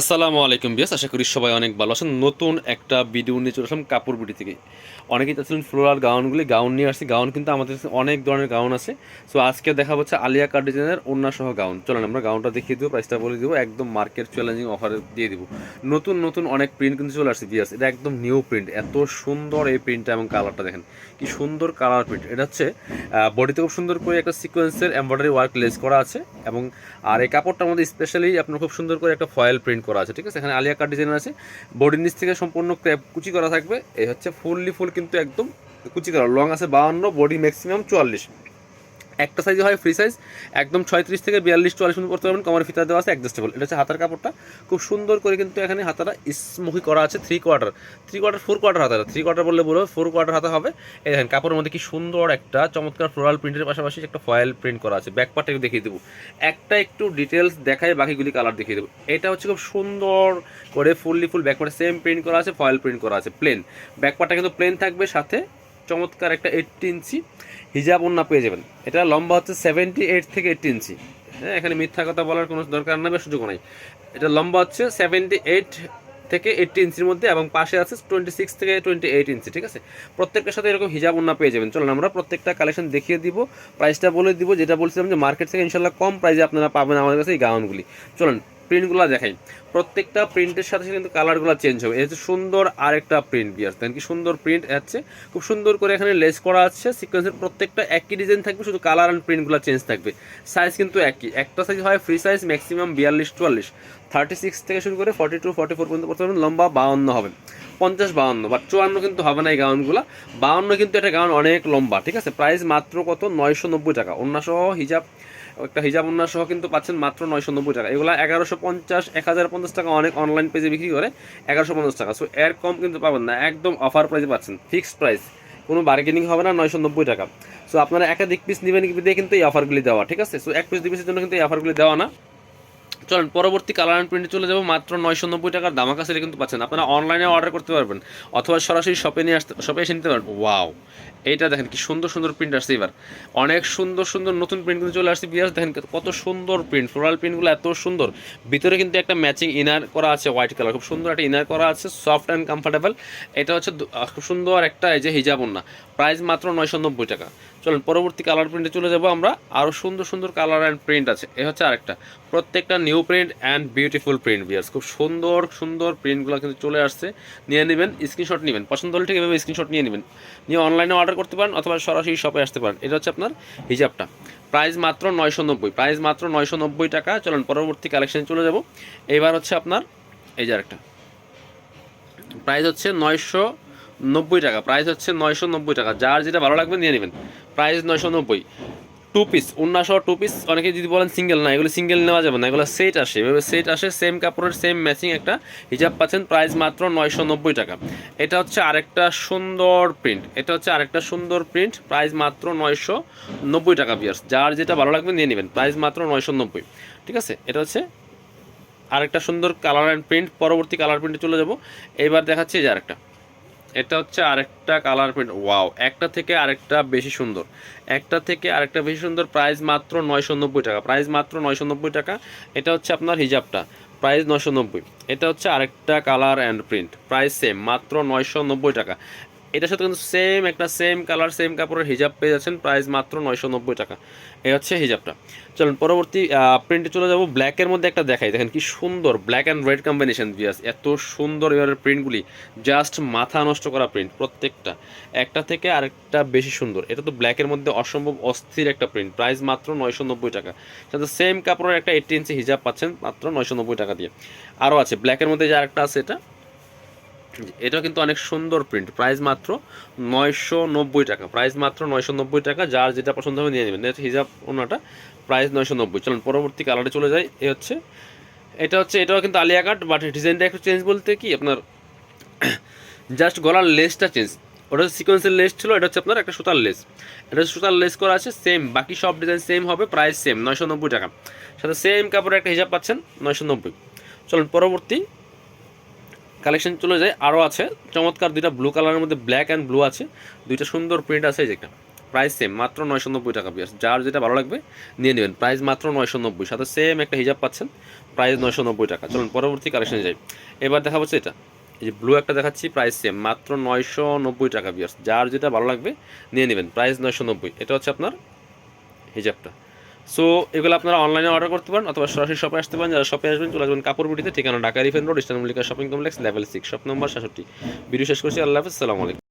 আসসালামু আলাইকুম বিয়াস আশা করি সবাই অনেক ভালো আছেন। নতুন একটা ভিডিও নিয়ে চলে আসলাম কাপড় বিডি থেকে। অনেকেই চাচ্ছিলেন ফ্লোরাল গাউনগুলি, গাউন নিয়ে আসছি। গাউন কিন্তু আমাদের অনেক ধরনের গাউন আছে। সো আজকে দেখা হচ্ছে আলিয়া কার ডিজাইনের সহ গাউন। চলেন আমরা গাউনটা দেখিয়ে দেবো প্রাইসটা বলে দেবো, একদম মার্কেট চ্যালেঞ্জিং অফারে দিয়ে দেবো। নতুন নতুন অনেক প্রিন্ট কিন্তু চলে আসছে বিয়াস এটা একদম নিউ প্রিন্ট এত সুন্দর এই প্রিন্টটা এবং কালারটা দেখেন। কি সুন্দর কালার প্রিন্ট এটা হচ্ছে বডিতে খুব সুন্দর করে একটা সিকোয়েন্সের এমব্রয়ডারি ওয়ার্ক লেস করা আছে এবং, আর এই কাপড়টার মধ্যে স্পেশালি আপনার খুব সুন্দর করে একটা ফয়েল প্রিন্ট করা আছে, ঠিক আছে? এখানে আলিয়া কাট ডিজাইন আছে। বডির নিচ থেকে সম্পূর্ণ ক্র্যাপ কুচি করা থাকবে। এই হচ্ছে ফুললি ফুল কিন্তু একদম কুচি করা। লং আছে বাউান্ন বডি ম্যাক্সিমাম চুয়াল্লিশ। একটা সাইজ হয় ফ্রি সাইজ একদম ছয়ত্রিশ থেকে বিয়াল্লিশ চুয়াল্লিশ পর্যন্ত করতে পারবেন। কমার ফিতা দেওয়া আছে অ্যাডজাস্টেবল এটা হচ্ছে হাতার কাপড়টা। খুব সুন্দর করে কিন্তু এখানে হাতাটা স্মুখি করা আছে three quarter three quarter four quarter হাতাটা। থ্রি কোয়ার্টার বললে বলব ফোর কোয়ার্টার হাতা হবে। এই দেখেন, কাপড়ের মধ্যে কি সুন্দর একটা চমৎকার ফ্লোরাল প্রিন্টের পাশাপাশি একটা ফয়েল প্রিন্ট করা আছে। ব্যাক পার্টটা দেখিয়ে দেবো। একটা একটু ডিটেলস দেখায় বাকিগুলি কালার দেখিয়ে দেবো। এটা হচ্ছে খুব সুন্দর করে ফুললি ফুল ব্যাক পার্টে সেম প্রিন্ট করা আছে ফয়েল প্রিন্ট করা আছে প্লেন ব্যাক পার্টটা কিন্তু প্লেন থাকবে সাথে চমৎকার একটা এইটটি ইঞ্চি হিজাব ওন্না পেয়ে যাবেন। এটা লম্বা হচ্ছে সেভেন্টি এইট থেকে এইটটি ইঞ্চি। হ্যাঁ এখানে মিথ্যা কথা বলার কোনো দরকার নেই বা সুযোগ নাই। এটা লম্বা হচ্ছে সেভেন্টি এইট থেকে এইটটি ইঞ্চির মধ্যে এবং পাশে আছে টোয়েন্টি সিক্স থেকে টোয়েন্টি এইট ইঞ্চি, ঠিক আছে? প্রত্যেকটার সাথে এরকম হিজাব ওন্না পেয়ে যাবেন। চলুন আমরা প্রত্যেকটা কালেকশন দেখিয়ে দিব প্রাইসটা বলে দিব, যেটা বলছিলাম যে মার্কেট থেকে ইনশাল্লাহ কম প্রাইসে আপনারা পাবেন আমাদের কাছে এই গাউনগুলি। চলুন প্রিন্টগুলো দেখাই। প্রত্যেকটা প্রিন্টের সাথে সাথে কিন্তু কালারগুলো চেঞ্জ হবে। হচ্ছে সুন্দর আরেকটা প্রিন্ট বিয়ার দেখেন কি সুন্দর প্রিন্ট আছে। খুব সুন্দর করে এখানে লেস করা আছে সিকোয়েন্সের প্রত্যেকটা একই ডিজাইন থাকবে, শুধু কালার অ্যান্ড প্রিন্টগুলো চেঞ্জ থাকবে। সাইজ কিন্তু একই। একটা সাইজ হয় ফ্রি সাইজ ম্যাক্সিমাম বিয়াল্লিশ চুয়াল্লিশ। থার্টি সিক্স থেকে শুরু করে ফর্টি টু ফর্টি ফোর পর্যন্ত করতে লম্বা বাউন্ন হবে। পঞ্চাশ বাউন্ন বা চুয়ান্ন কিন্তু হবে না এই গাউনগুলো। বাউন্ন কিন্তু একটা গাউন অনেক লম্বা, ঠিক আছে? প্রাইস মাত্র কত? নয়শো নব্বই টাকা। অন্য সহ হিজাব একটা হিজাব উন্না সহ কিন্তু পাচ্ছেন মাত্র নয়শো নব্বই টাকা। এগুলো এগারোশো পঞ্চাশ, এক হাজার পঞ্চাশ টাকা অনেক অনলাইন পেজে বিক্রি করে এগারোশো পঞ্চাশ টাকা। সো এর কম কিন্তু পাবেন না, একদম অফার প্রাইসে পাচ্ছেন ফিক্সড প্রাইস কোনো বার্গেনিং হবে না, নয়শো নব্বই টাকা। সো আপনারা একাধিক পিস নেবেন দিয়ে কিন্তু এই অফারগুলি দেওয়া, ঠিক আছে? সো এক পিস দুই পিসের জন্য কিন্তু এই অফারগুলি দেওয়া না। চলেন, পরবর্তী কালার অ্যান্ড প্রিন্টে চলে যাব, মাত্র নয়শো নব্বই টাকার দামাকা সেলে কিন্তু পাচ্ছেন। আপনারা অনলাইনে অর্ডার করতে পারবেন, অথবা সরাসরি শপে নিয়ে আসতে শপে এসে নিতে পারবেন। ওয়াও এইটা দেখেন, কি সুন্দর সুন্দর প্রিন্ট আসছে এবার। অনেক সুন্দর সুন্দর নতুন প্রিন্ট কিন্তু চলে আসছে বিয়াস দেখেন কত সুন্দর প্রিন্ট ফ্লোরাল প্রিন্টগুলো এত সুন্দর। ভিতরে কিন্তু একটা ম্যাচিং ইনার করা আছে হোয়াইট কালার খুব সুন্দর একটা ইনার করা আছে সফট অ্যান্ড কমফোর্টেবল এটা হচ্ছে খুব সুন্দর একটা এই যে হিজাব না প্রাইস মাত্র নয়শো নব্বই টাকা। চলুন, পরবর্তী কালার প্রিন্টে চলে যাব আমরা। আরও সুন্দর সুন্দর কালার অ্যান্ড প্রিন্ট আছে। এ হচ্ছে আরেকটা। প্রত্যেকটা new print and beautiful print বিয়ার্স খুব সুন্দর সুন্দর প্রিন্টগুলো কিন্তু চলে আসছে। নিয়ে নেবেন স্ক্রিনশট নেবেন। পছন্দ হলে ঠিক এভাবে স্ক্রিনশট নিয়ে নেবেন। নিয়ে অনলাইনে অর্ডার করতে পারেন অথবা সরাসরি শপে আসতে পারেন। এটা হচ্ছে আপনার হিজাবটা প্রাইস মাত্র নয়শো নব্বই। প্রাইস মাত্র নয়শো নব্বই টাকা। চলুন, পরবর্তী কালেকশনে চলে যাব। এবার হচ্ছে আপনার, এই যে আরেকটা। প্রাইস হচ্ছে নয়শো নব্বই টাকা। প্রাইস হচ্ছে নয়শো নব্বই টাকা। যার যেটা ভালো লাগবে নিয়ে নেবেন। প্রাইস নয়শো নব্বই। টু পিস উন্নাসহ টু পিস অনেকে যদি বলেন সিঙ্গেল না, এগুলো সিঙ্গেল নেওয়া যাবে না, এগুলো সেট আসে। এভাবে সেট আসে সেম কাপড়ের সেম ম্যাচিং একটা হিজাব পাচ্ছেন প্রাইস মাত্র নয়শো নব্বই টাকা। এটা হচ্ছে আরেকটা সুন্দর প্রিন্ট এটা হচ্ছে আরেকটা সুন্দর প্রিন্ট প্রাইস মাত্র নয়শো নব্বই টাকা বিয়ার্স যার যেটা ভালো লাগবে নিয়ে নেবেন প্রাইস মাত্র নয়শো নব্বই। ঠিক আছে? এটা হচ্ছে আরেকটা সুন্দর কালার অ্যান্ড প্রিন্ট পরবর্তী কালার প্রিন্টে চলে যাব। এবার দেখাচ্ছি যে আরেকটা। এটা হচ্ছে আরেকটা কালার প্রিন্ট ওয়াও একটা থেকে আরেকটা বেশি সুন্দর। একটা থেকে আরেকটা বেশি সুন্দর প্রাইস মাত্র নয়শো নব্বই টাকা। প্রাইস মাত্র নয়শো নব্বই টাকা। এটা হচ্ছে আপনার হিজাবটা। প্রাইস নয়শো নব্বই। এটা হচ্ছে আরেকটা colour and print price same মাত্র নয়শো নব্বই টাকা। এটার সাথে কিন্তু সেম একটা সেম কালার সেম কাপড়ের হিজাব পেয়ে যাচ্ছেন। প্রাইস মাত্র নয়শো নব্বই টাকা। এই হচ্ছে হিজাবটা। চলুন, পরবর্তী প্রিন্টে চলে যাব। ব্ল্যাকের মধ্যে একটা দেখাই। দেখেন কি সুন্দর ব্ল্যাক অ্যান্ড রেড কম্বিনেশন বিয়াস এত সুন্দর এবারের প্রিন্টগুলি জাস্ট মাথা নষ্ট করা প্রিন্ট প্রত্যেকটা। একটা থেকে আরেকটা বেশি সুন্দর। এটা তো ব্ল্যাকের মধ্যে অসম্ভব অস্থির একটা প্রিন্ট প্রাইস মাত্র নয়শো নব্বই টাকা। সাথে সেম কাপড়ের একটা এইটটি ইঞ্চি হিজাব পাচ্ছেন মাত্র নয়শো নব্বই টাকা দিয়ে। আরও আছে। ব্ল্যাকের মধ্যে যে আরেকটা আছে, এটা এটাও কিন্তু অনেক সুন্দর প্রিন্ট প্রাইস মাত্র নয়শো নব্বই টাকা প্রাইস মাত্র নয়শো নব্বই টাকা, যার যেটা পছন্দ হবে নিয়ে নেবেন। এটা হিজাব ওনাটা প্রাইস নয়শো নব্বই। চলুন, পরবর্তী কালারে চলে যাই, এ হচ্ছে, এটা হচ্ছে, এটাও কিন্তু আলিয়া কাট বাট ডিজাইনটা একটু চেঞ্জ বলতে কি, আপনার জাস্ট গলার লেসটা চেঞ্জ ওটা সিকোয়েন্সের লেস ছিল, এটা হচ্ছে আপনার একটা সুতার লেস এটা সুতার লেস করা আছে সেম বাকি সব ডিজাইন সেম হবে প্রাইস সেম নয়শো নব্বই টাকা। সাথে সেম কাপড়ের একটা হিসাব পাচ্ছেন, নয়শো নব্বই। চলুন, পরবর্তী কালেকশন চলে যায়। আরও আছে। চমৎকার দুইটা ব্লু কালারের মধ্যে ব্ল্যাক অ্যান্ড ব্লু আছে। দুইটা সুন্দর প্রিন্ট আছে এই প্রাইস সেম মাত্র নয়শো নব্বই টাকা পিয়ার্স যার যেটা ভালো লাগবে, নিয়ে নেবেন। প্রাইস মাত্র নয়শো নব্বই। সাথে সেম একটা হিজাব পাচ্ছেন। প্রাইস নয়শো নব্বই টাকা। চলুন, পরবর্তী কালেকশনে যাই। এবার দেখা হচ্ছে এটা। এই যে ব্লু একটা দেখাচ্ছি প্রাইস সেম মাত্র নয়শো নব্বই টাকা পিয়ার্স যার যেটা ভালো লাগবে, নিয়ে নেবেন। প্রাইস নয়শো নব্বই। এটা হচ্ছে আপনার হিজাবটা সো এগুলো আপনারা অনলাইনে অর্ডার করতে পারেন অথবা সরাসরি শপে আসতে পারেন। যারা শপে আসবেন, চলে আসবেন কাপড় বুটিতে ঠিকানা Dhaka রিফেন road Eastern Mallika shopping complex level six shop number সাতষট্টি ভিডিও শেষ করছি। আল্লাহ হাফিজ। আলাইকুম।